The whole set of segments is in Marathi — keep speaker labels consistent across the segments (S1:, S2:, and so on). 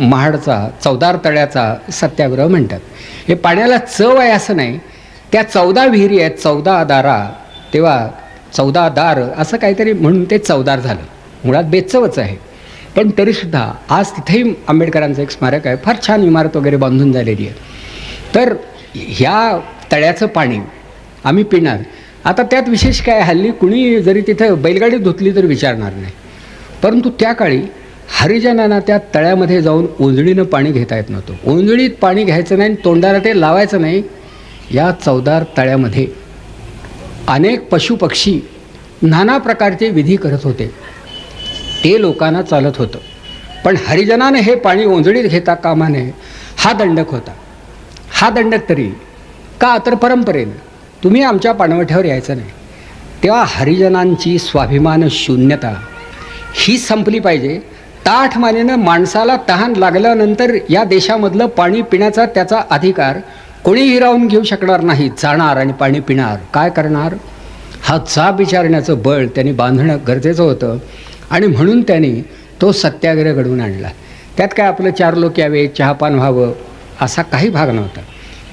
S1: महाडचा चौदार तळ्याचा सत्याग्रह म्हणतात. हे पाण्याला चव आहे असं नाही. त्या चौदा विहिरी आहेत चौदा दारा. तेव्हा चौदा दार असं काहीतरी म्हणून ते चौदार झालं. मुळात बेचवच आहे. पण तरीसुद्धा आज तिथेही आंबेडकरांचं एक स्मारक आहे. फार छान इमारत वगैरे बांधून झालेली आहे. तर ह्या तळ्याचं पाणी आम्ही पिणार. आता त्यात विशेष काय हल्ली कुणी जरी तिथं बैलगाडी धुतली तर विचारणार नाही. परंतु त्या काळी हरिजनांना त्या तळ्यामध्ये जाऊन उंजळीनं पाणी घेता येत नव्हतं. उंजळीत पाणी घ्यायचं नाही आणि तोंडाला ते लावायचं नाही. या चौदार तळ्यामध्ये अनेक पशुपक्षी नाना प्रकारचे विधी करत होते. ते लोकांना चालत होतं. पण हरिजनानं हे पाणी ओंजळीत घेता कामा नये हा दंडक होता. हा दंडक तरी का तर परंपरेनं? तुम्ही आमच्या पाणवठ्यावर यायचं नाही. तेव्हा हरिजनांची स्वाभिमान शून्यता ही संपली पाहिजे. ताठ मानेनं माणसाला तहान लागल्यानंतर या देशामधलं पाणी पिण्याचा त्याचा अधिकार कोणी हिरावून घेऊ शकणार नाही. जाणार आणि पाणी पिणार. काय करणार? हा जाब विचारण्याचं बळ त्यांनी बांधणं गरजेचं होतं आणि म्हणून त्यांनी तो सत्याग्रह घडवून आणला. त्यात काय आपलं चार लोक यावे चहापान व्हावं असा काही भाग नव्हता.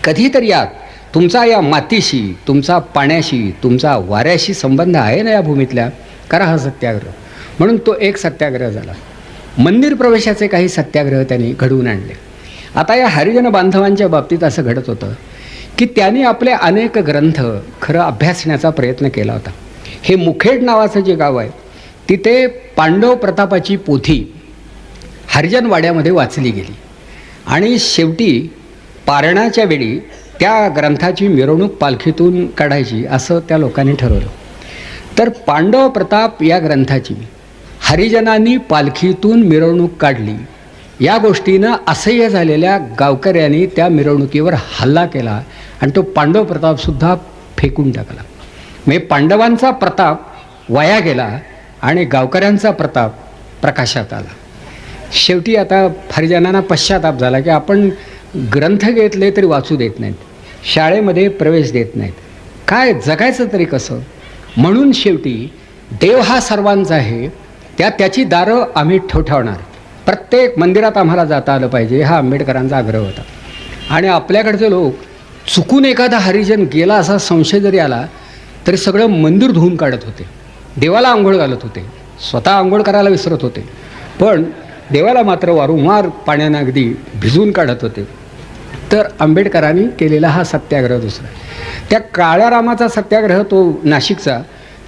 S1: कधीतरी यात तुमचा या मातीशी तुमचा पाण्याशी तुमचा वाऱ्याशी संबंध आहे ना या भूमीतल्या? करा हा सत्याग्रह. म्हणून तो एक सत्याग्रह झाला. मंदिर प्रवेशाचे काही सत्याग्रह त्यांनी घडवून आणले. आता या हरिजन बांधवांच्या बाबतीत असं घडत होतं की त्यांनी आपले अनेक ग्रंथ खरं अभ्यासण्याचा प्रयत्न केला होता. हे मुखेड नावाचं जे गाव आहे तिथे पांडव प्रतापाची पोथी हरिजन वाड्यामध्ये वाचली गेली. आणि शेवटी पारणाच्या वेळी त्या ग्रंथाची मिरवणूक पालखीतून काढायची असं त्या लोकांनी ठरवलं. तर पांडव प्रताप या ग्रंथाची हरिजनांनी पालखीतून मिरवणूक काढली. या गोष्टीनं असह्य झालेल्या गावकऱ्यांनी त्या मिरवणुकीवर हल्ला केला आणि तो पांडव प्रतापसुद्धा फेकून टाकला. म्हणजे पांडवांचा प्रताप वाया गेला आणि गावकऱ्यांचा प्रताप प्रकाशात आला. शेवटी आता हरिजनांना पश्चाताप झाला की आपण ग्रंथ घेतले तरी वाचू देत नाहीत. शाळेमध्ये प्रवेश देत नाहीत. काय जगायचं तरी कसं? म्हणून शेवटी देव हा सर्वांचा आहे. त्या त्याची दारं आम्ही ठेवठावणार प्रत्येक मंदिरात आम्हाला जाता आलं पाहिजे हा आंबेडकरांचा आग्रह होता. आणि आपल्याकडचे लोक चुकून एखादा हरिजन गेला असा संशय जरी आला तरी सगळं मंदिर धुवून काढत होते. देवाला आंघोळ घालत होते. स्वतः आंघोळ करायला विसरत होते. पण देवाला मात्र वारंवार पाण्यानं अगदी भिजून काढत होते. तर आंबेडकरांनी केलेला हा सत्याग्रह दुसरा. त्या काळ्या रामाचा सत्याग्रह तो नाशिकचा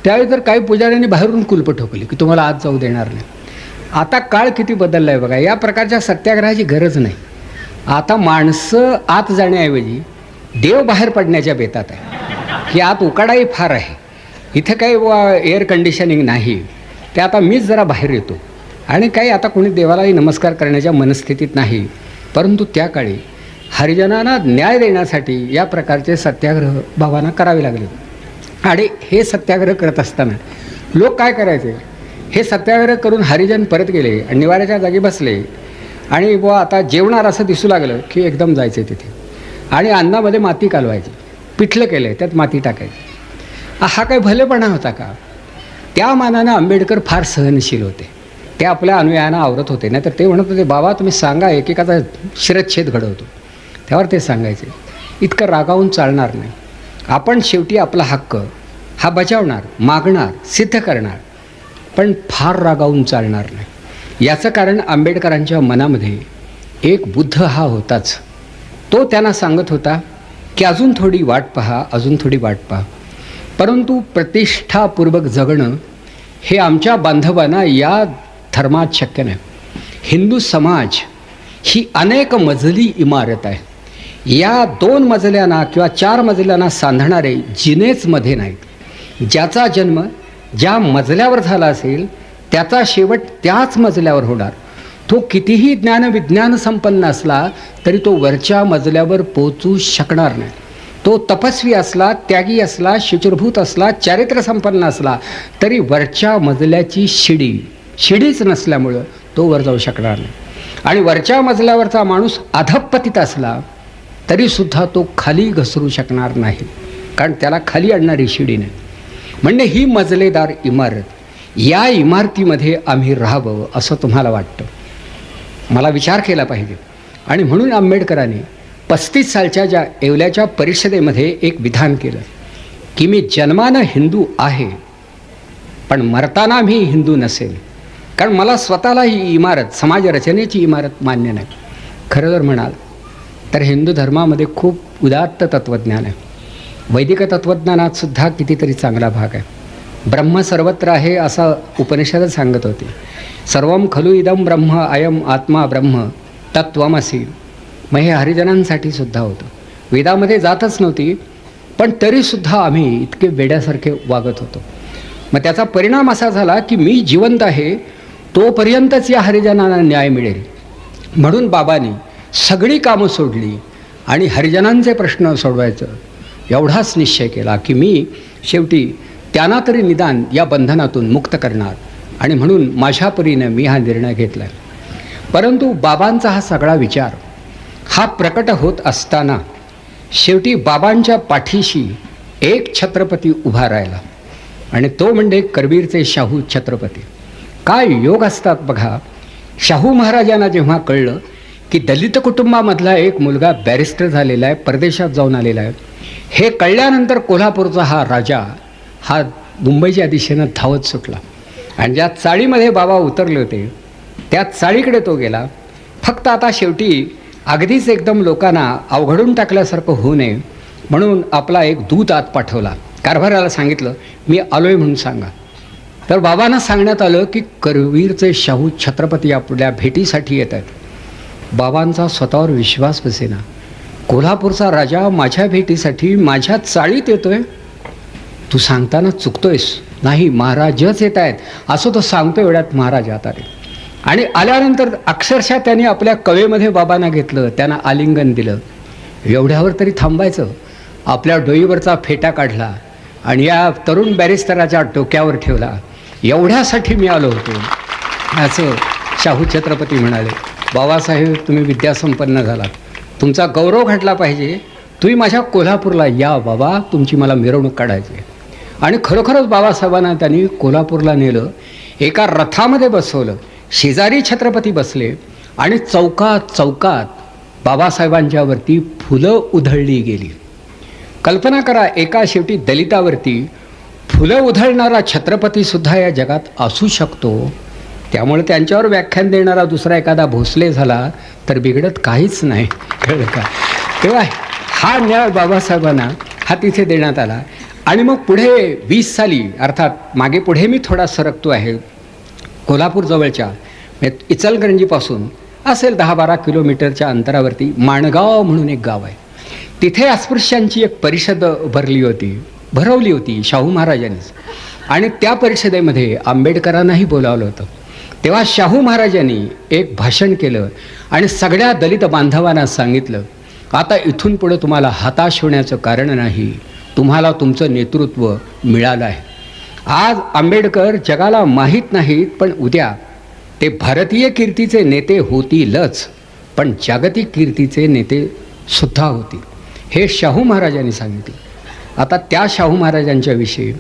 S1: त्यावेळी तर काही पुजाऱ्यांनी बाहेरून कुलप ठोकली की तुम्हाला आत जाऊ देणार नाही. आता काळ किती बदलला आहे बघा या प्रकारच्या सत्याग्रहाची गरज नाही. आता माणसं आत जाण्याऐवजी देव बाहेर पडण्याच्या बेतात आहे. ही आत उकाडाही फार आहे. इथं काही एअर कंडिशनिंग नाही. ते आता मीच जरा बाहेर येतो. आणि काही आता कोणी देवालाही नमस्कार करण्याच्या मनस्थितीत नाही. परंतु त्या काळी हरिजनांना न्याय देण्यासाठी या प्रकारचे सत्याग्रह भावांना करावे लागले. आणि हे सत्याग्रह करत असताना. लोक काय करायचे? हे सत्याग्रह करून हरिजन परत गेले आणि निवाऱ्याच्या जागी बसले. आणि बुवा आता जेवणार असं दिसू लागलं की एकदम जायचे तिथे. आणि अन्नामध्ये माती कालवायची. पिठलं केलं त्यात माती टाकायची. हा काही भलेपणा होता का? त्या मानानं आंबेडकर फार सहनशील होते. ते आपल्या अनुयायांना आवरत होते. नाही तर ते म्हणत होते बाबा तुम्ही सांगा एकेकाचा शिरच्छेद घडवतो. त्यावर ते सांगायचे इतकं रागावून चालणार नाही. आपण शेवटी आपला हक्क हा बजावणार मागणार सिद्ध करणार पण फार रागावून चालणार नाही. याचं कारण आंबेडकरांच्या मनामध्ये एक बुद्ध हा होताच. तो त्यांना सांगत होता की अजून थोडी वाट पहा अजून थोडी वाट पहा. परंतु प्रतिष्ठापूर्वक जगणं हे आमच्या बांधवांना या धर्मात शक्य नाही. हिंदू समाज ही अनेक मजली इमारत आहे. या दोन मजल्यांना किंवा चार मजल्यांना सांधणारे जिनेचमध्ये नाहीत. ज्याचा जन्म ज्या मजल्यावर झाला असेल त्याचा शेवट त्याच मजल्यावर होणार. तो कितीही ज्ञानविज्ञान संपन्न असला तरी तो वरच्या मजल्यावर पोचू शकणार नाही. तो तपस्वी असला त्यागी असला शुचिरभूत असला चारित्र्य संपन्न असला तरी वरच्या मजल्याची शिडी शिडीच नसल्यामुळं तो वर जाऊ शकणार नाही. आणि वरच्या मजल्यावरचा माणूस अधपतित असला तरीसुद्धा तो खाली घसरू शकणार नाही. कारण त्याला खाली आणणारी शिडी नाही. म्हणजे ही मजलेदार इमारत या इमारतीमध्ये आम्ही राहावं असं तुम्हाला वाटतं. मला विचार केला पाहिजे. आणि म्हणून आंबेडकरांनी पस्तीस सालच्या ज्या येवल्याच्या परिषदेमध्ये एक विधान केलं. की मी जन्मानं हिंदू आहे पण मरताना मी हिंदू नसेल कारण मला स्वतःला ही इमारत समाज रचनेची इमारत मान्य नाही. खरं जर म्हणाल तर हिंदू धर्मामध्ये खूप उदात्त तत्त्वज्ञान आहे. वैदिक तत्त्वज्ञानात सुद्धा कितीतरी चांगला भाग आहे. ब्रह्म सर्वत्र आहे असं उपनिषदच सांगत होती. सर्व खलु इदम ब्रह्म अयम आत्मा ब्रह्म तत्वमसी मग हे हरिजनांसाठी सुद्धा होतं. वेदामध्ये जातच नव्हती पण तरीसुद्धा आम्ही इतके वेड्यासारखे वागत होतो. मग त्याचा परिणाम असा झाला की मी जिवंत आहे तोपर्यंतच या हरिजनांना न्याय मिळेल. म्हणून बाबांनी सगळी कामं सोडली आणि हरिजनांचे प्रश्न सोडवायचं एवढाच निश्चय केला की मी शेवटी त्यांना तरी निदान या बंधनातून मुक्त करणार. आणि म्हणून माझ्या परीनं मी हा निर्णय घेतला परंतु बाबांचा हा सगळा विचार हा प्रकट होत असताना शेवटी बाबांच्या पाठीशी एक छत्रपती उभा राहिला. आणि तो म्हणजे करवीरचे शाहू छत्रपती. काय योग असतात बघा. शाहू महाराजांना जेव्हा कळलं की दलित कुटुंबामधला एक मुलगा बॅरिस्टर झालेला आहे परदेशात जाऊन आलेला आहे. हे कळल्यानंतर कोल्हापूरचा हा राजा हा मुंबईच्या दिशेनं धावत सुटला. आणि ज्या चाळीमध्ये बाबा उतरले होते त्या चाळीकडे तो गेला. फक्त आता शेवटी अगदीच एकदम लोकांना अवघडून टाकल्यासारखं होऊ नये म्हणून आपला एक दूत आत पाठवला. कारभाराला सांगितलं मी आलोय म्हणून सांगा. तर बाबांना सांगण्यात आलं की करवीरचे शाहू छत्रपती आपल्या भेटीसाठी येत आहेत. बाबांचा स्वतःवर विश्वास बसेना कोल्हापूरचा राजा माझ्या भेटीसाठी माझ्या चाळीत येतोय. तू सांगताना चुकतोयस. नाही महाराजच येत आहेत. असं तो सांगतो एवढ्यात महाराज आता रे आणि आल्यानंतर अक्षरशः त्याने आपल्या कवेमध्ये बाबांना घेतलं त्यांना आलिंगन दिलं. एवढ्यावर तरी थांबायचं. आपल्या डोईवरचा फेटा काढला आणि या तरुण बॅरिस्टराच्या डोक्यावर ठेवला. एवढ्यासाठी मी आलो होतो. असं शाहू छत्रपती म्हणाले. बाबासाहेब तुम्ही विद्यासंपन्न झालात. तुमचा गौरव घडला पाहिजे. तुम्ही माझ्या कोल्हापूरला या बाबा तुमची मला मिरवणूक काढायची आणि खरोखरच बाबासाहेबांना त्यांनी कोल्हापूरला नेलं एका रथामध्ये बसवलं शेजारी छत्रपती बसले आणि चौकात चौकात बाबासाहेबांच्यावरती फुलं उधळली गेली. कल्पना करा एका शेवटी दलितावरती फुलं उधळणारा छत्रपतीसुद्धा या जगात असू शकतो. त्यामुळे त्यांच्यावर व्याख्यान देणारा दुसरा एखादा भोसले झाला तर बिघडत काहीच नाही. कळलं का? तेव्हा हा न्याय बाबासाहेबांना हा तिथे देण्यात आला. आणि मग पुढे वीस साली अर्थात मागे पुढे मी थोडा सरकतो आहे कोल्हापूरजवळच्या इचलगंजीपासून म्हणजे इचलकरंजीपासून असेल दहा बारा किलोमीटरच्या अंतरावरती माणगाव म्हणून एक गाव आहे. तिथे अस्पृश्यांची एक परिषद भरली होती भरवली होती शाहू महाराजांनीच. आणि त्या परिषदेमध्ये आंबेडकरांनाही बोलावलं होतं. तेव्हा शाहू महाराजांनी एक भाषण केलं आणि सगळ्या दलित बांधवांना सांगितलं आता इथून पुढे तुम्हाला हताश होण्याचं कारण नाही. तुम्हाला तुमचं नेतृत्व मिळालं आहे. आज आंबेडकर जगाला माहीत नाहीत पण उद्या ते भारतीय कीर्तीचे नेते होतीलच पण जागतिक कीर्तीचे नेते सुद्धा होतील. हे शाहू महाराजांनी सांगितलं. आता त्या शाहू महाराजांच्याविषयी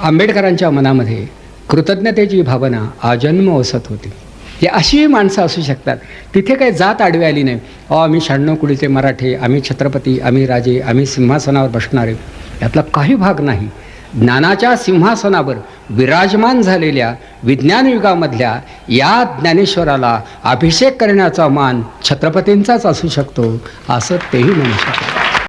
S1: आंबेडकरांच्या मनामध्ये कृतज्ञतेची भावना आजन्म ओसत होती. ही अशीही माणसं असू शकतात. तिथे काही जात आडवी आली नाही. अहो आम्ही शहाण्णव कुडीचे मराठे आम्ही छत्रपती आम्ही राजे आम्ही सिंहासनावर बसणारे. यातला काही भाग नाही. ज्ञानाच्या सिंहासनावर विराजमान झालेल्या विज्ञान युगामधल्या या ज्ञानेश्वराला अभिषेक करण्याचा मान छत्रपतींचाच असू शकतो असं तेही म्हणू शकतात.